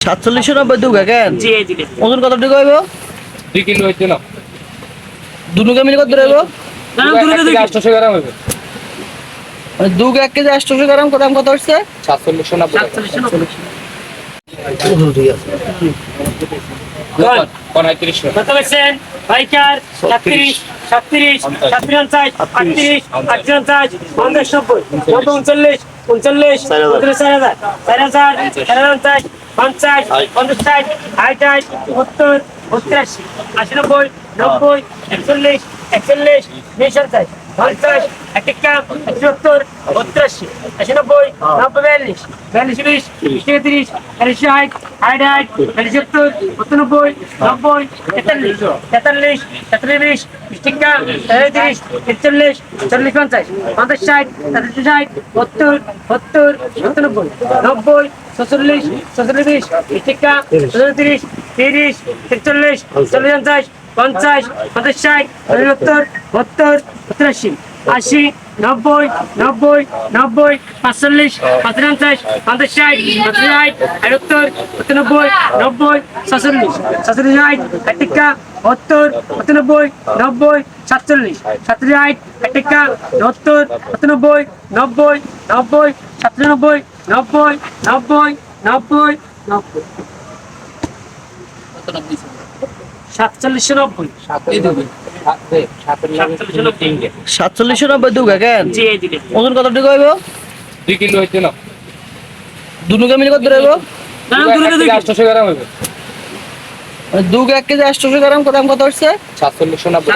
সাতচল্লিশশো নব্বই দুগা কেন? ওজন কত টাকা হইব? দুই কিলো হইতে না দুনুকে মিলে কত রইব আটশো গ্রাম হইবে মানে দুগা এক কেজি আটশোশো গ্রাম কত দাম কত হচ্ছে? সাতচল্লিশশো নব্বই সাতচল্লিশশো পঁয়ত্রিশশো কত বেছেন পাইকার সাতত্রিশ সাতত্রিশ সাতত্রিশ পঞ্চাশ আটত্রিশ আটত্রিশ পঞ্চাশ পঞ্চাশ নব্বই নব্বই উনচল্লিশ উনচল্লিশ উনত্রিশ চার হাজার চার হাজার চার হাজার পঞ্চাশ পঞ্চাশ পঞ্চাশ ষাট আট আট সত্তর সত্তর আশি আশি নব্বই নব্বই একচল্লিশ একচল্লিশ বিশ পঞ্চাশ একটা একশো সত্তর সত্তর আশি আশি নব্বই নব্বই বিয়াল্লিশ বিয়াল্লিশ বিশ বিশ থেকে তিরিশ তিরিশ আট আট তিরিশ সত্তর নব্বই নব্বই তেতাল্লিশ তেতাল্লিশ তেতাল্লিশ বিশ টিকা তেতাল্লিশ একচল্লিশ চল্লিশ পঞ্চাশ পঞ্চাশ ষাট তেতাল্লিশ ষাট সত্তর সত্তর সত্তর নব্বই নব্বই ছচল্লিশ ছচল্লিশ বিশ টিকা তিরিশ তিরিশ একচল্লিশ চল্লিশ পঞ্চাশ পঞ্চাশ পঞ্চাশ ষাট সত্তর সত্তর সত্তর আশি, নব্বই নব্বই নব্বই, পাঁচচল্লিশ পঞ্চাশ পঞ্চাশ ষাট পঞ্চাশ ষাট আটাত্তর পঁচানব্বই, নব্বই, সাতচল্লিশ ছচল্লিশ ষাট ষাটিকা সত্তর পঁচানব্বই, নব্বই, সাতচল্লিশ সাতচল্লিশ ষাট ষাটিকা সত্তর পঁচানব্বই, নব্বই নব্বই সাতানব্বই নব্বই নব্বই নব্বই নব্বই। সাতচল্লিশশো নব্বই। সাতচল্লিশশো নব্বই দুগা কেন? ওজন কত টাকা হইব? দুই কিলো হইতে না দুনুকে মিলে কত রইব আটশো আটশোশো গ্রাম হইবে। দুগ এক কেজি আটশো গ্রাম কত দাম কত হচ্ছে? সাতচল্লিশশো নব্বই